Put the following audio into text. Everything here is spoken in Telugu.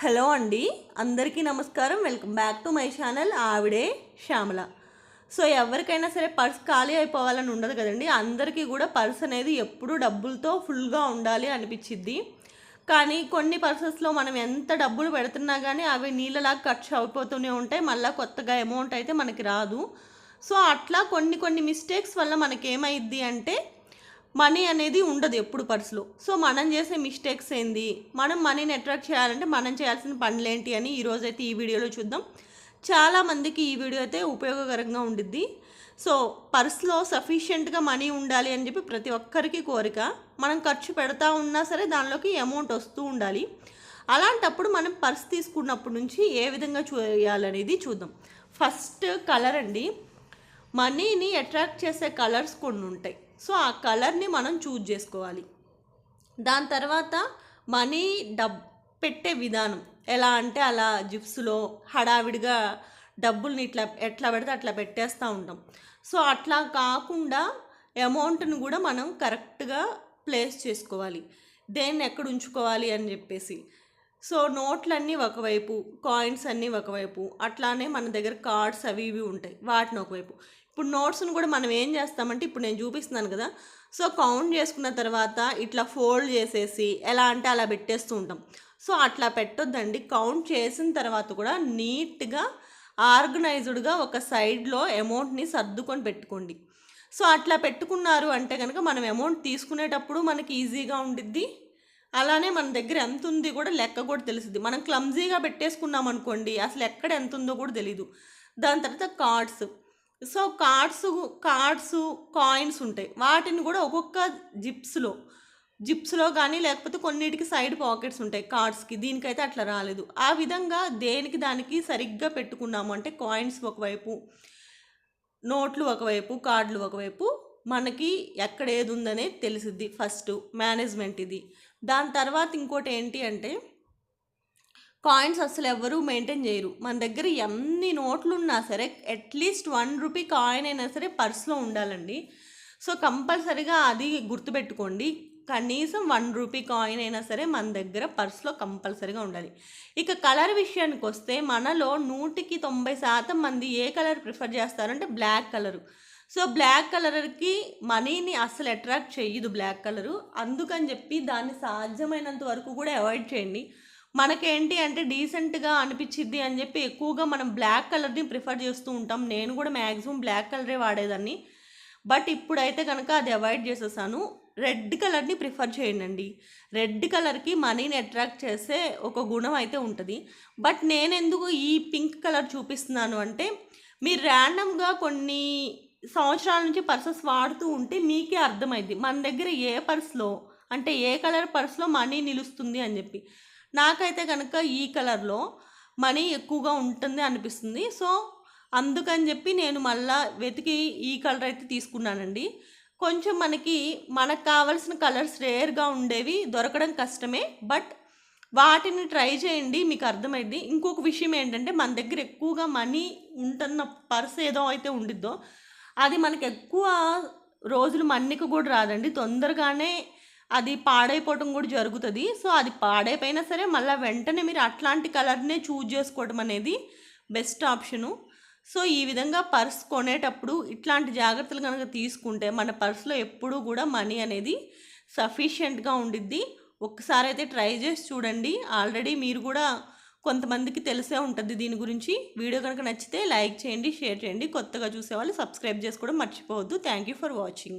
హలో అండి. అందరికీ నమస్కారం. Welcome back to my channel. ఆవిడే శ్యామల. సో ఎవరికైనా సరే పర్స్ ఖాళీ అయిపోవాలని ఉండదు కదండి. అందరికీ కూడా పర్స్ అనేది ఎప్పుడూ డబ్బులతో ఫుల్గా ఉండాలి అనిపించిద్ది. కానీ కొన్ని పర్సెస్లో మనం ఎంత డబ్బులు పెడుతున్నా కానీ అవి నీళ్ళలాగా ఖర్చు అయిపోతూనే ఉంటాయి. మళ్ళీ కొత్తగా అమౌంట్ అయితే మనకి రాదు. సో అట్లా కొన్ని కొన్ని మిస్టేక్స్ వల్ల మనకి ఏమైద్ది అంటే మనీ అనేది ఉండదు ఎప్పుడు పర్సులో. సో మనం చేసే మిస్టేక్స్ ఏంది? మనం మనీని అట్రాక్ట్ చేయాలంటే మనం చేయాల్సిన పనులేంటి అని ఈరోజు అయితే ఈ వీడియోలో చూద్దాం. చాలామందికి ఈ వీడియో అయితే ఉపయోగకరంగా ఉండిద్ది. సో పర్స్లో సఫిషియెంట్గా మనీ ఉండాలి అని చెప్పి ప్రతి ఒక్కరికి కోరిక. మనం ఖర్చు పెడతా ఉన్నా సరే దానిలోకి అమౌంట్ వస్తూ ఉండాలి. అలాంటప్పుడు మనం పర్స్ తీసుకున్నప్పటి నుంచి ఏ విధంగా చేయాలనేది చూద్దాం. ఫస్ట్ కలర్ అండి. మనీని అట్రాక్ట్ చేసే కలర్స్ కొన్ని ఉంటాయి సో ఆ కలర్ని మనం చూజ్ చేసుకోవాలి. దాని తర్వాత మనీ డబ్ పెట్టే విధానం. ఎలా అంటే అలా జిప్స్లో హడావిడిగా డబ్బుల్ని ఇట్లా ఎట్లా పెడితే అట్లా పెట్టేస్తూ ఉంటాం. సో అట్లా కాకుండా అమౌంట్ని కూడా మనం కరెక్ట్గా ప్లేస్ చేసుకోవాలి. దేన్ని ఎక్కడ ఉంచుకోవాలి అని చెప్పేసి. సో నోట్లన్నీ ఒకవైపు కాయిన్స్ అన్నీ ఒకవైపు అట్లానే మన దగ్గర కార్డ్స్ అవి ఇవి ఉంటాయి. వాటిని ఒకవైపు. ఇప్పుడు నోట్స్ని కూడా మనం ఏం చేస్తామంటే ఇప్పుడు నేను చూపిస్తున్నాను కదా సో కౌంట్ చేసుకున్న తర్వాత ఇట్లా ఫోల్డ్ చేసేసి ఎలా అంటే అలా పెట్టేస్తూ ఉంటాం. సో అట్లా పెట్టొద్దండి. కౌంట్ చేసిన తర్వాత కూడా నీట్గా ఆర్గనైజ్డ్గా ఒక సైడ్లో అమౌంట్ని సర్దుకొని పెట్టుకోండి. సో అట్లా పెట్టుకున్నారు అంటే కనుక మనం అమౌంట్ తీసుకునేటప్పుడు మనకి ఈజీగా ఉండిద్ది. అలానే మన దగ్గర ఎంత ఉంది కూడా లెక్క కూడా తెలుస్తుంది. మనం క్లమ్జీగా పెట్టేసుకున్నాం అనుకోండి అసలు ఎక్కడ ఎంత ఉందో కూడా తెలీదు. దాని తర్వాత cards. So cards cards coins ఉంటాయి. వాటిని కూడా ఒక్కొక్క జిప్స్లో జిప్స్లో కానీ లేకపోతే కొన్నిటికి సైడ్ పాకెట్స్ ఉంటాయి కార్డ్స్కి. దీనికైతే అట్లా రాలేదు. ఆ విధంగా దేనికి దానికి సరిగ్గా పెట్టుకున్నాము అంటే కాయిన్స్ ఒకవైపు నోట్లు ఒకవైపు కార్డులు ఒకవైపు మనకి ఎక్కడ ఏది ఉందనే తెలిసిద్ది ఫస్ట్. మేనేజ్మెంట్ ఇది. దాని తర్వాత ఇంకోటి ఏంటి అంటే కాయిన్స్ అసలు ఎవరు మెయింటైన్ చేయరు. మన దగ్గర ఎన్ని నోట్లు ఉన్నా సరే అట్లీస్ట్ వన్ రూపీ కాయిన్ అయినా సరే పర్స్లో ఉండాలండి. సో కంపల్సరీగా అది గుర్తుపెట్టుకోండి. కనీసం వన్ రూపీ కాయిన్ అయినా సరే మన దగ్గర పర్స్లో కంపల్సరీగా ఉండాలి. ఇక కలర్ విషయానికి వస్తే మనలో నూటికి తొంభై శాతం మంది ఏ కలర్ ప్రిఫర్ చేస్తారంటే బ్లాక్ కలరు. సో బ్లాక్ కలర్కి మనీని అస్సలు అట్రాక్ట్ చేయదు బ్లాక్ కలరు. అందుకని చెప్పి దాన్ని సాధ్యమైనంత వరకు కూడా అవాయిడ్ చేయండి. మనకేంటి అంటే డీసెంట్గా అనిపించిద్ది అని చెప్పి ఎక్కువగా మనం బ్లాక్ కలర్ని ప్రిఫర్ చేస్తూ ఉంటాం. నేను కూడా మ్యాక్సిమం బ్లాక్ కలరే వాడేదాన్ని. బట్ ఇప్పుడైతే కనుక అది అవాయిడ్ చేసేసాను. రెడ్ కలర్ని ప్రిఫర్ చేయండి రెడ్ కలర్కి మనీని అట్రాక్ట్ చేసే ఒక గుణం అయితే ఉంటుంది. బట్ నేను ఎందుకు ఈ పింక్ కలర్ చూపిస్తున్నాను అంటే మీరు ర్యాండమ్గా కొన్ని సంవత్సరాల నుంచి పర్సెస్ వాడుతూ ఉంటే మీకే అర్థమైంది మన దగ్గర ఏ పర్స్లో అంటే ఏ కలర్ పర్స్లో మనీ నిలుస్తుంది అని చెప్పి. నాకైతే కనుక ఈ కలర్లో మనీ ఎక్కువగా ఉంటుంది అనిపిస్తుంది. సో అందుకని చెప్పి నేను మళ్ళా వెతికి ఈ కలర్ అయితే తీసుకున్నానండి. కొంచెం మనకి మనకు కావాల్సిన కలర్స్ రేర్గా ఉండేవి దొరకడం కష్టమే. బట్ వాటిని ట్రై చేయండి మీకు అర్థమైంది ఇంకొక విషయం ఏంటంటే మన దగ్గర ఎక్కువగా మనీ ఉంటున్న పర్స్ ఏదో అయితే ఉండిద్దో అది మనకు ఎక్కువ రోజులు మన్నిక కూడా రాదండి. తొందరగానే అది పాడైపోవటం కూడా జరుగుతుంది. సో అది పాడైపోయినా సరే మళ్ళీ వెంటనే మీరు అట్లాంటి కలర్నే చూజ్ చేసుకోవడం అనేది బెస్ట్ ఆప్షను. సో ఈ విధంగా పర్స్ కొనేటప్పుడు ఇట్లాంటి జాగ్రత్తలు కనుక తీసుకుంటే మన పర్స్లో ఎప్పుడూ కూడా మనీ అనేది సఫిషియెంట్గా ఉండిద్ది. ఒక్కసారి అయితే ట్రై చేసి చూడండి. ఆల్రెడీ మీరు కూడా కొంతమందికి తెలిసే ఉంటుంది దీని గురించి. వీడియో కనుక నచ్చితే లైక్ చేయండి షేర్ చేయండి. కొత్తగా చూసేవాళ్ళు సబ్స్క్రైబ్ చేసుకోవడం మర్చిపోవద్దు. Thank you for watching.